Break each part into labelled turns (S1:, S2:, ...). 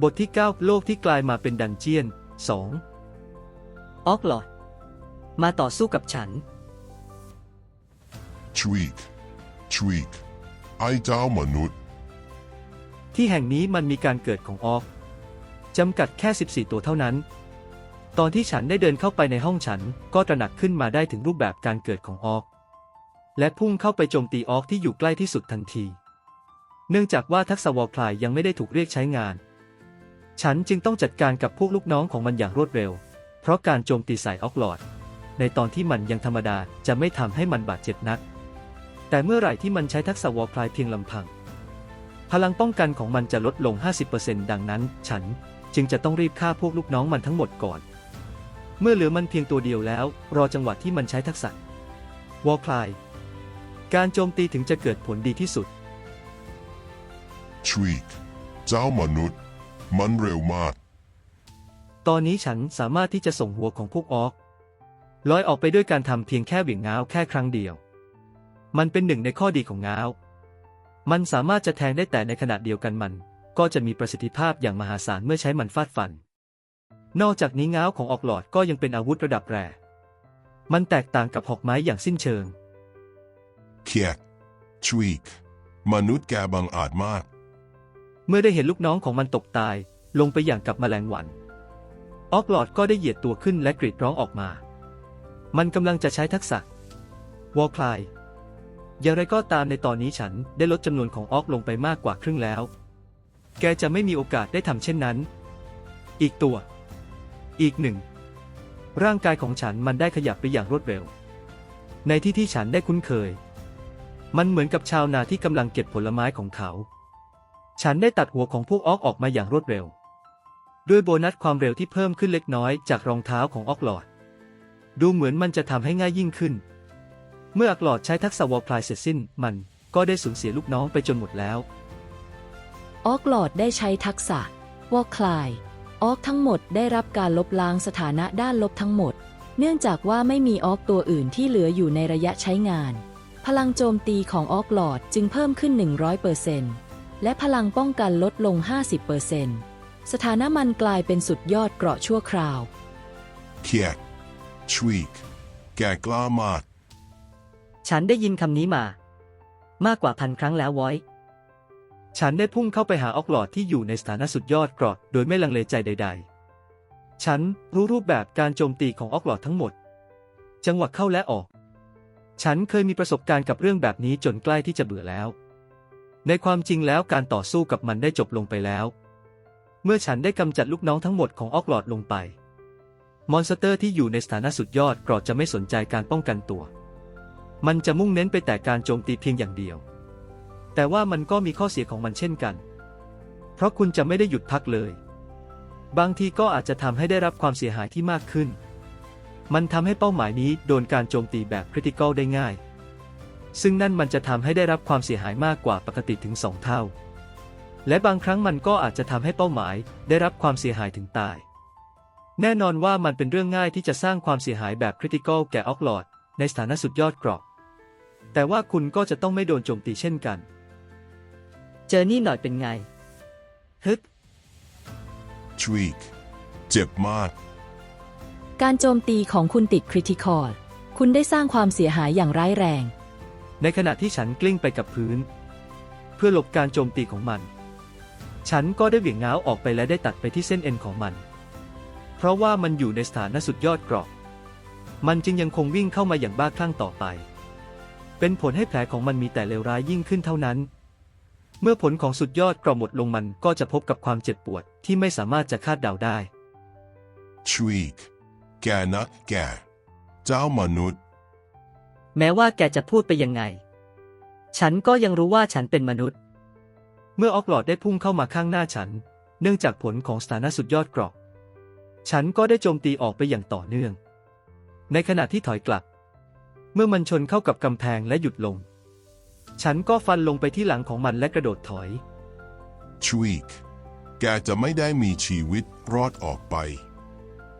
S1: บทที่ 9 โลกที่กลายมาเป็นดันเจียน 2
S2: ออกหลอดมาต่อสู้กับฉัน
S3: Tweak Tweak ไอ้เจ้ามนุษย์
S1: ที่แห่งนี้มันมีการเกิดของออกจำกัดแค่ 14 ตัวเท่านั้น ตอนที่ฉันได้เดินเข้าไปในห้องฉันก็ตระหนักขึ้นมาได้ถึงรูปแบบการเกิดของออก และพุ่งเข้าไปโจมตีออกที่อยู่ใกล้ที่สุดทันที เนื่องจากว่าทักษะวอลคลายยังไม่ได้ถูกเรียกใช้งาน ฉันจึงต้องจัดการกับพวกลูกน้องของมันอย่างรวดเร็ว เพราะการโจมตีใส่ออกหลอด ในตอนที่มันยังธรรมดาจะไม่ทำให้มันบาดเจ็บนัก แต่เมื่อไหร่ที่มันใช้ทักษะวอลคลายเพียงลำพัง พลังป้องกันของมันจะลดลง 50%ดังนั้น ฉันจึงจะต้องรีบฆ่าพวกลูกน้องมันทั้งหมดก่อน เมื่อเหลือมันเพียงตัวเดียวแล้ว รอจังหวะที่มันใช้ทักษะวอลคลาย การโจมตีถึงจะเกิดผลดีที่สุด
S3: Tweak เจ้ามนุษย์ มันเร็วมาก
S1: ตอนนี้ฉันสามารถที่จะส่งหัวของพวกออกลอยออกไปด้วยการทำเพียงแค่เหวี่ยงง้าวแค่ครั้งเดียว มันเป็นหนึ่งในข้อดีของง้าว มันสามารถจะแทงได้แต่ในขณะเดียวกันมัน ก็จะมีประสิทธิภาพอย่างมหาศาลเมื่อใช้มันฟาดฟัน นอกจากนี้ง้าวของออกหลอดก็ยังเป็นอาวุธระดับแรมันแตกต่างกับหอกไม้อย่างสิ้นเชิง
S3: เคียก Tweak มนุษย์แกบังอาจมาก
S1: เมื่อได้เห็นลูกน้องของมันตกตาย ลงไปอย่างกับแมลงวัน ออกลอดก็ได้เหยียดตัวขึ้นและกรีดร้องออกมา มันกำลังจะใช้ทักษะ วอลคลาย อย่างไรก็ตามในตอนนี้ฉันได้ลดจำนวนของออกลงไปมากกว่าครึ่งแล้ว แกจะไม่มีโอกาสได้ทำเช่นนั้น อีกตัว อีกหนึ่ง ร่างกายของฉันมันได้ขยับไปอย่างรวดเร็ว ในที่ที่ฉันได้คุ้นเคย มันเหมือนกับชาวนาที่กำลังเก็บผลไม้ของเขา ฉันได้ตัดหัวของพวกออกออกมาอย่างรวดเร็ว ด้วยโบนัสความเร็วที่เพิ่มขึ้นเล็กน้อยจากรองเท้าของออกหลอด ดูเหมือนมันจะทำให้ง่ายยิ่งขึ้น เมื่ออักหลอดใช้ทักษะวอลพลายเสร็จสิ้นมันก็ได้สูญเสียลูกน้องไปจนหมดแล้ว
S4: ออกหลอดได้ใช้ทักษะวอลคลายออกทั้งหมดได้รับการลบล้างสถานะด้านลบทั้งหมด เนื่องจากว่าไม่มีออกตัวอื่นที่เหลืออยู่ในระยะใช้งาน พลังโจมตีของออกหลอดจึงเพิ่มขึ้น 100%และพลังป้องกันลดลง 50% สถานะมันกลายเป็นสุดยอดเกราะชั่วคราว
S3: เคียก Tweak แกกล้ามาก
S2: ฉันได้ยินคำนี้มา มากกว่าพันครั้งแล้วไว้อย
S1: ฉันได้พุ่งเข้าไปหาออกหลอดที่อยู่ในสถานะสุดยอดเกรอดโดยไม่ลังเลใจใด ๆ ฉันรู้รูปแบบการโจมตีของออกหลอดทั้งหมด จังหวะเข้าและออก ฉันเคยมีประสบการณ์กับเรื่องแบบนี้จนใกล้ที่จะเบื่อแล้ว ในความจริงแล้วการต่อสู้กับมันได้จบลงไปแล้ว เมื่อฉันได้กำจัดลูกน้องทั้งหมดของออกหลอดลงไป มอนสเตอร์ที่อยู่ในสถานะสุดยอดเกรอดจะไม่สนใจการป้องกันตัว มันจะมุ่งเน้นไปแต่การโจมตีเพียงอย่างเดียว แต่ว่ามันก็มีข้อเสียของมันเช่นกัน เพราะคุณจะไม่ได้หยุดพักเลย บางทีก็อาจจะทำให้ได้รับความเสียหายที่มากขึ้น มันทำให้เป้าหมายนี้โดนการโจมตีแบบคริติคอลได้ง่าย ซึ่งนั่นมันจะทำให้ได้รับความเสียหายมากกว่าปกติถึง2เท่า และบางครั้งมันก็อาจจะทำให้เป้าหมาย ได้รับความเสียหายถึงตาย แน่นอนว่ามันเป็นเรื่องง่ายที่จะสร้างความเสียหายแบบคริติคอลแก่ออกลอดในสถานะสุดยอดเกรอบ แต่ว่าคุณก็จะต้องไม่โดนโจมตีเช่นกัน
S2: เจอนี่หน่อยเป็นไง ฮึด
S3: Tweak เจ็บมาก
S4: การโจมตีของคุณติดคริติคอลคุณได้สร้างความเสียหายอย่างร้ายแรง
S1: ในขณะที่ฉันกลิ้งไปกับพื้น เพื่อหลบการโจมตีของมัน ฉันก็ได้เหวี่ยงง้าวออกไปและได้ตัดไปที่เส้นเอ็นของมัน เพราะว่ามันอยู่ในสถานะสุดยอดเกรอบมันจึงยังคงวิ่งเข้ามาอย่างบ้าคลั่งต่อไป เป็นผลให้แผลของมันมีแต่เลวร้ายยิ่งขึ้นเท่านั้น เมื่อผลของสุดยอดเกรอบหมดลงมันก็จะพบกับความเจ็บปวดที่ไม่สามารถจะคาดเดาได้
S3: Tweak แกนะแก เจ้ามนุษย์
S2: แม้ว่าแกจะพูดไปยังไง ฉันก็ยังรู้ว่าฉันเป็นมนุษย์
S1: เมื่อออกหลอดได้พุ่งเข้ามาข้างหน้าฉัน เนื่องจากผลของสถานะสุดยอดเกรอบฉันก็ได้โจมตีออกไปอย่างต่อเนื่อง ในขณะที่ถอยกลับ เมื่อมันชนเข้ากับกำแพงและหยุดลง ฉันก็ฟันลงไปที่หลังของมันและกระโดดถอย
S3: Tweak แกจะไม่ได้มีชีวิตรอดออกไป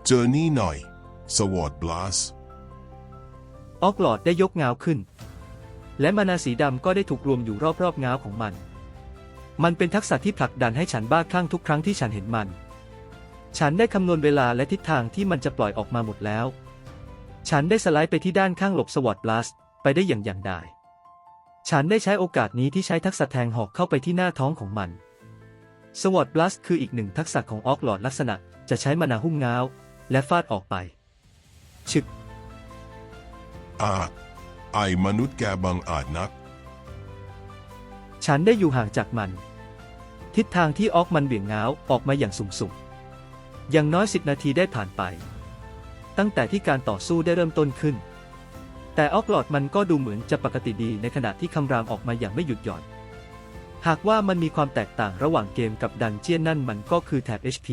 S3: เจอนี่หน่อย สวอตบลัส
S1: ออกหลอดได้ยกง้าวขึ้น และมานาสีดำก็ได้ถูกรวมอยู่รอบๆง้าวของมัน มันเป็นทักษะที่ผลักดันให้ฉันบ้าคลั่งทุกครั้งที่ฉันเห็นมัน ฉันได้คำนวณเวลาและทิศทางที่มันจะปล่อยออกมาหมดแล้ว ฉันได้สไลด์ไปที่ด้านข้างหลบสวอตบลัสไปได้อย่างอย่างได้ ฉันได้ใช้โอกาสนี้ที่ใช้ทักษะแทงหอกเข้าไปที่หน้าท้องของมันสวอตบลัสคืออีกหนึ่งทักษะของออกหลอดลักษณะจะใช้มานาหุ้มง้าว และฟาดออกไปฉึก
S3: อาจไอมนุษย์แกบังอาจนัก
S1: ฉันได้อยู่ห่างจากมัน ทิศทางที่ออกมันเบี่ยงงาออกมาอย่างสุ่มๆอย่างน้อยสิบนาทีได้ผ่านไป ตั้งแต่ที่การต่อสู้ได้เริ่มต้นขึ้น แต่ออกหลอดมันก็ดูเหมือนจะปกติดีในขณะที่คำรามออกมาอย่างไม่หยุดหย่อน หากว่ามันมีความแตกต่างระหว่างเกมกับดันเจียนนั่นมันก็คือแถบ HP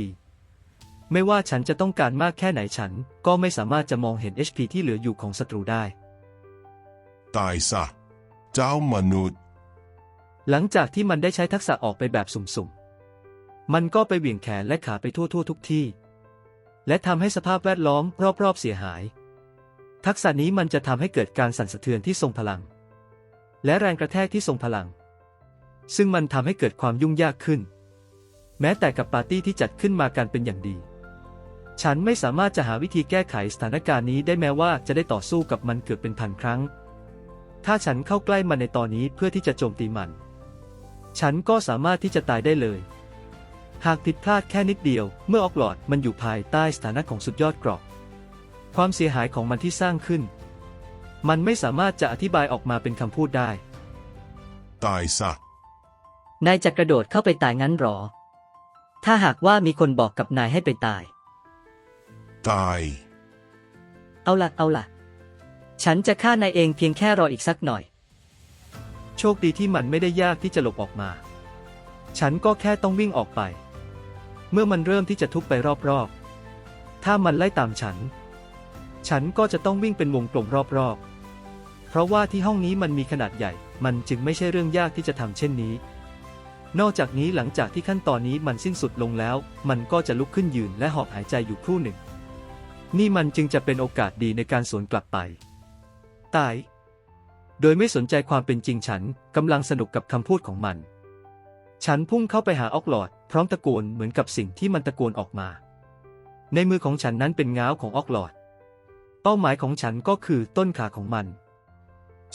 S1: ไม่ว่าฉันจะต้องการมากแค่ไหนฉันก็ไม่สามารถจะมองเห็น HP ที่เหลืออยู่ของศัตรูได้
S3: ตายซะ เจ้ามนุษย์
S1: หลังจากที่มันได้ใช้ทักษะออกไปแบบสุ่มๆ มันก็ไปเหวี่ยงแขนและขาไปทั่วๆทุกที่ และทำให้สภาพแวดล้อมรอบๆเสียหาย ทักษะนี้มันจะทำให้เกิดการสั่นสะเทือนที่ทรงพลัง และแรงกระแทกที่ทรงพลัง ซึ่งมันทำให้เกิดความยุ่งยากขึ้น แม้แต่กับปาร์ตี้ที่จัดขึ้นมากันเป็นอย่างดี ฉันไม่สามารถจะหาวิธีแก้ไขสถานการณ์นี้ได้แม้ว่าจะได้ต่อสู้กับมันเกือบเป็นพันครั้ง ถ้าฉันเข้าใกล้มันในตอนนี้เพื่อที่จะโจมตีมัน ฉันก็สามารถที่จะตายได้เลย หากผิดพลาดแค่นิดเดียว เมื่อออกหลอดมันอยู่ภายใต้สถานะของสุดยอดเกรอบความเสียหายของมันที่สร้างขึ้น มันไม่สามารถจะอธิบายออกมาเป็นคำพูดได้
S3: ตายซะ
S2: นายจะกระโดดเข้าไปตายงั้นหรอ ถ้าหากว่ามีคนบอกกับนายให้ไปตาย
S3: ตาย
S2: เอาล่ะเอาล่ะฉันจะฆ่านายเองเพียงแค่รออีกสักหน่อย
S1: โชคดีที่มันไม่ได้ยากที่จะหลบออกมา ฉันก็แค่ต้องวิ่งออกไป เมื่อมันเริ่มที่จะทุบไปรอบๆ ถ้ามันไล่ตามฉัน ฉันก็จะต้องวิ่งเป็นวงกลมรอบๆ เพราะว่าที่ห้องนี้มันมีขนาดใหญ่ มันจึงไม่ใช่เรื่องยากที่จะทำเช่นนี้ นอกจากนี้หลังจากที่ขั้นตอนนี้มันสิ้นสุดลงแล้ว มันก็จะลุกขึ้นยืนและหอบหายใจอยู่ครู่หนึ่ง นี่มันจึงจะเป็นโอกาสดีในการสวนกลับไป ตาย โดยไม่สนใจความเป็นจริงฉันกำลังสนุกกับคำพูดของมัน ฉันพุ่งเข้าไปหาออกหลอด พร้อมตะโกนเหมือนกับสิ่งที่มันตะโกนออกมา ในมือของฉันนั้นเป็นง้าวของออกหลอด เป้าหมายของฉันก็คือต้นขาของมัน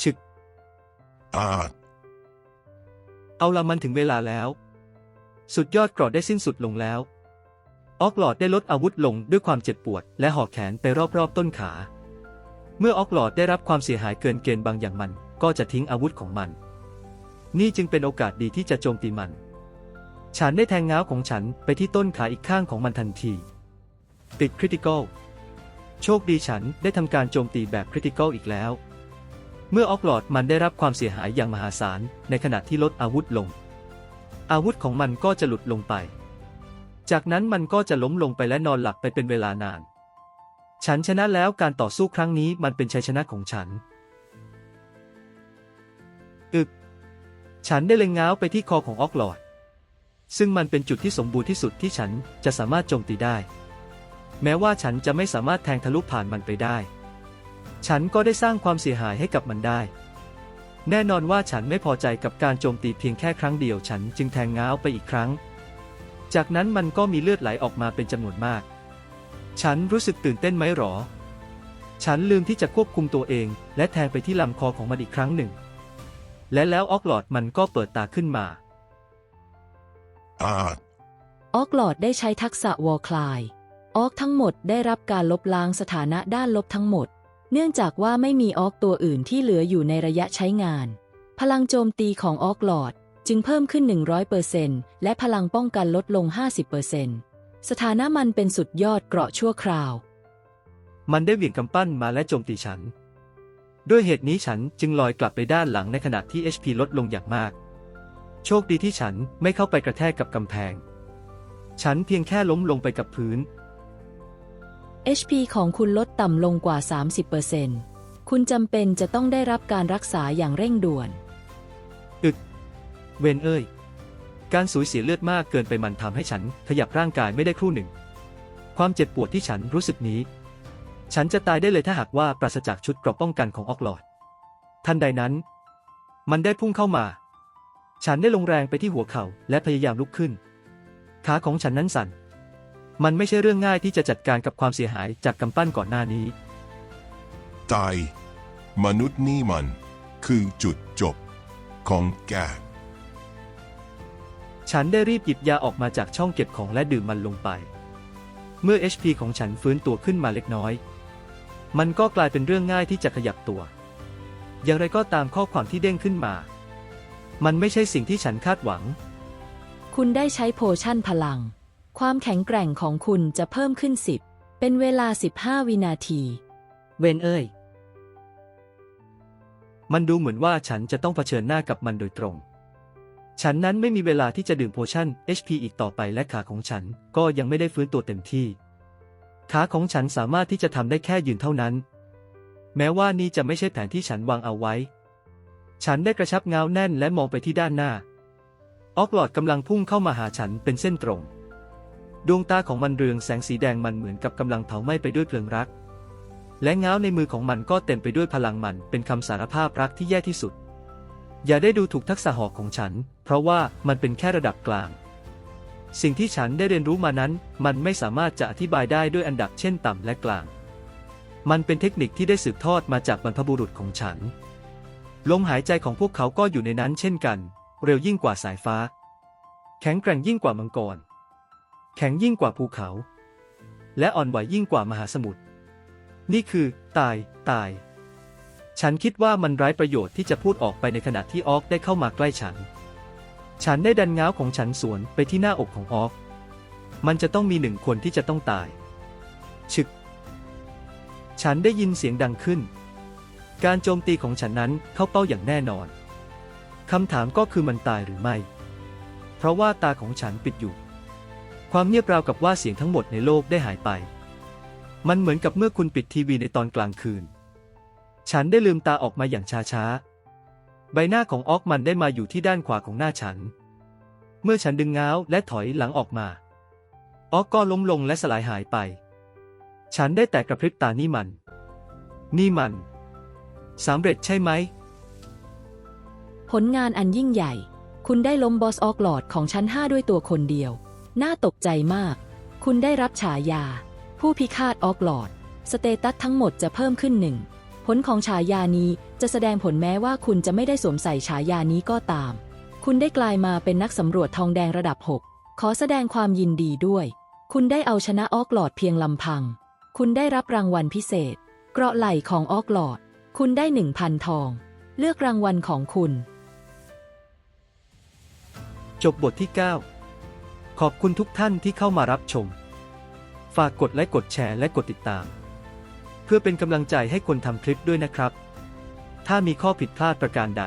S1: ฉึก
S3: อาจ
S1: เอาละมันถึงเวลาแล้ว สุดยอดกรอดได้สิ้นสุดลงแล้ว ออกหลอดได้ลดอาวุธลงด้วยความเจ็บปวด และหอกแขนไปรอบๆต้นขา เมื่อออกหลอดได้รับความเสียหายเกินเกณฑ์บางอย่างมัน ก็จะทิ้งอาวุธของมัน นี่จึงเป็นโอกาสดีที่จะโจมตีมัน ฉันได้แทงง้าวของฉันไปที่ต้นขาอีกข้างของมันทันที ติดคริติคอลโชคดีฉันได้ทำการโจมตีแบบคริติคอลอีกแล้ว เมื่อออกหลอดมันได้รับความเสียหายอย่างมหาศาลในขณะที่ลดอาวุธลง อาวุธของมันก็จะหลุดลงไป จากนั้นมันก็จะล้มลงไปและนอนหลับไปเป็นเวลานาน ฉันชนะแล้วการต่อสู้ครั้งนี้มันเป็นชัยชนะของฉัน อึก ฉันได้เล็งง้าวไปที่คอของออกหลอด ซึ่งมันเป็นจุดที่สมบูรณ์ที่สุดที่ฉันจะสามารถโจมตีได้ แม้ว่าฉันจะไม่สามารถแทงทะลุผ่านมันไปได้ ฉันก็ได้สร้างความเสียหายให้กับมันได้ แน่นอนว่าฉันไม่พอใจกับการโจมตีเพียงแค่ครั้งเดียว ฉันจึงแทงง้าวไปอีกครั้ง จากนั้นมันก็มีเลือดไหลออกมาเป็นจำนวนมาก ฉันรู้สึกตื่นเต้นไหมหรอ ฉันลืมที่จะควบคุมตัวเอง และแทงไปที่ลำคอของมันอีกครั้งหนึ่ง และแล้วออกหลอดมันก็เปิดตาขึ้นมา
S3: อาจ
S4: ออกหลอดได้ใช้ทักษะวอลคลาย ออกทั้งหมดได้รับการลบล้างสถานะด้านลบทั้งหมด เนื่องจากว่าไม่มีออกตัวอื่นที่เหลืออยู่ในระยะใช้งาน พลังโจมตีของออกหลอดจึงเพิ่มขึ้น 100%และพลังป้องกันลดลง 50% สถานะมันเป็นสุดยอดเกราะชั่วคราว
S1: มันได้เหวี่ยงกำปั้นมาและโจมตีฉัน ด้วยเหตุนี้ฉันจึงลอยกลับไปด้านหลังในขณะที่ HP ลดลงอย่างมาก โชคดีที่ฉันไม่เข้าไปกระแทกกับกำแพง ฉันเพียงแค่ล้มลงไปกับพื้น
S4: HP ของคุณลดต่ำลงกว่า 30%คุณจำเป็นจะต้องได้รับการรักษาอย่างเร่งด่วน
S1: อึดเวนเอ้ย การสูญเสียเลือดมากเกินไปมันทำให้ฉันขยับร่างกายไม่ได้ครู่หนึ่ง ความเจ็บปวดที่ฉันรู้สึกนี้ ฉันจะตายได้เลยถ้าหากว่าปราศจากชุดกราะป้องกันของออกลอด ทันใดนั้น มันได้พุ่งเข้ามา ฉันได้ลงแรงไปที่หัวเข่าและพยายามลุกขึ้น ขาของฉันนั้นสั่น มันไม่ใช่เรื่องง่ายที่จะจัดการกับความเสียหายจากกำปั้นก่อนหน้านี้
S3: ตาย มนุษย์นี่มัน คือจุดจบของแก
S1: ฉันได้รีบหยิบยาออกมาจากช่องเก็บของและดื่มมันลงไป เมื่อ HP ของฉันฟื้นตัวขึ้นมาเล็กน้อย มันก็กลายเป็นเรื่องง่ายที่จะขยับตัว อย่างไรก็ตามข้อความที่เด้งขึ้นมา มันไม่ใช่สิ่งที่ฉันคาดหวัง
S4: คุณได้ใช้โพชั่นพลัง ความแข็งแกร่งของคุณจะเพิ่มขึ้น 10 เป็นเวลา 15 วินาที
S2: เวนเอ้ย
S1: มันดูเหมือนว่าฉันจะต้องเผชิญหน้ากับมันโดยตรง ฉันนั้นไม่มีเวลาที่จะดื่มโพชั่น HP อีกต่อไปและขาของฉันก็ยังไม่ได้ฟื้นตัวเต็มที่ ขาของฉันสามารถที่จะทำได้แค่ยืนเท่านั้น แม้ว่านี่จะไม่ใช่แผนที่ฉันวางเอาไว้ ฉันได้กระชับเงาแน่นและมองไปที่ด้านหน้า ออกหลอดกำลังพุ่งเข้ามาหาฉันเป็นเส้นตรง ดวงตาของมันเรืองแสงสีแดงมันเหมือนกับกำลังเผาไหม้ไปด้วยเพลิงรัก และเงาในมือของมันก็เต็มไปด้วยพลังมันเป็นคำสารภาพรักที่แย่ที่สุด อย่าได้ดูถูกทักษะหอกของฉัน เพราะว่ามันเป็นแค่ระดับกลาง สิ่งที่ฉันได้เรียนรู้มานั้น มันไม่สามารถจะอธิบายได้ด้วยอันดับเช่นต่ำและกลาง มันเป็นเทคนิคที่ได้สืบทอดมาจากบรรพบุรุษของฉัน ลมหายใจของพวกเขาก็อยู่ในนั้นเช่นกัน เร็วยิ่งกว่าสายฟ้า แข็งแกร่งยิ่งกว่ามังกร แข็งยิ่งกว่าภูเขา และอ่อนไหวยิ่งกว่ามหาสมุทร นี่คือ ตาย ตาย ฉันคิดว่ามันไร้ประโยชน์ที่จะพูดออกไปในขณะที่ออกได้เข้ามาใกล้ฉัน ฉันได้ดันง้าวของฉันสวนไปที่หน้าอกของออก มันจะต้องมีหนึ่งคนที่จะต้องตายฉึก ฉันได้ยินเสียงดังขึ้น การโจมตีของฉันนั้นเข้าเป้าอย่างแน่นอน คำถามก็คือมันตายหรือไม่ เพราะว่าตาของฉันปิดอยู่ ความเงียบราวกับว่าเสียงทั้งหมดในโลกได้หายไป มันเหมือนกับเมื่อคุณปิดทีวีในตอนกลางคืน ฉันได้ลืมตาออกมาอย่างช้าๆ ใบหน้าของออกมันได้มาอยู่ที่ด้านขวาของหน้าฉัน เมื่อฉันดึงง้าวและถอยหลังออกมา ออกก็ล้มลงและสลายหายไป ฉันได้แต่กระพริบตานี่มัน นี่มันสำเร็จใช่ไหม
S4: ผลงานอันยิ่งใหญ่ คุณได้ล้มบอสออกหลอดของชั้น5ด้วยตัวคนเดียว น่าตกใจมาก คุณได้รับฉายา ผู้พิฆาตออกหลอด สเตตัสทั้งหมดจะเพิ่มขึ้นหนึ่ง ผลของฉายานี้จะแสดงผลแม้ว่าคุณจะไม่ได้สวมใส่ฉายานี้ก็ตาม คุณได้กลายมาเป็นนักสำรวจทองแดงระดับ 6 ขอแสดงความยินดีด้วย คุณได้เอาชนะออกหลอดเพียงลำพัง คุณได้รับรางวัลพิเศษ เกราะไหล่ของออกหลอด คุณได้หนึ่งพันทอง เลือกรางวัลของคุณ
S1: จบบทที่ 9 ขอบคุณทุกท่านที่เข้ามารับชม ฝากกดไลค์กดแชร์และกดติดตาม เพื่อเป็นกำลังใจให้คนทำคลิปด้วยนะครับ ถ้ามีข้อผิดพลาดประการใด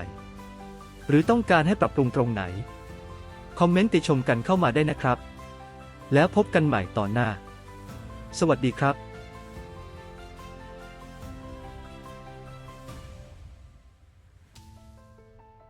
S1: หรือต้องการให้ปรับปรุงตรงไหน คอมเมนต์ติชมกันเข้ามาได้นะครับ แล้วพบกันใหม่ตอนหน้า สวัสดีครับ